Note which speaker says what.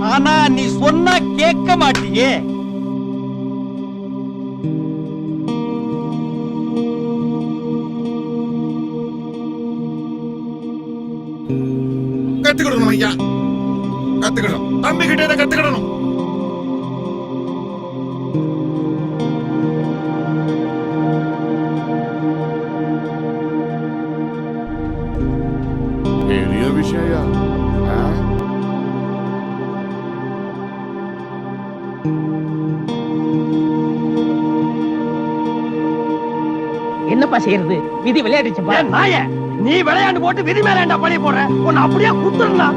Speaker 1: ஆனா நீ சொன்னா கேட்க மாட்டியே.
Speaker 2: கத்துக்கிடணும் ஐயா. கத்துக்கிடணும். தம்பி கிட்டே கத்துக்கிடணும்.
Speaker 3: பெரிய விஷயம்
Speaker 4: என்னப்பா செய்யறது? விதி விளையாடுச்சுப்பா
Speaker 1: நாய நீ விளையாண்டு போட்டு விதி மேல பழி போடுற? உன்னை அப்படியே குத்துறா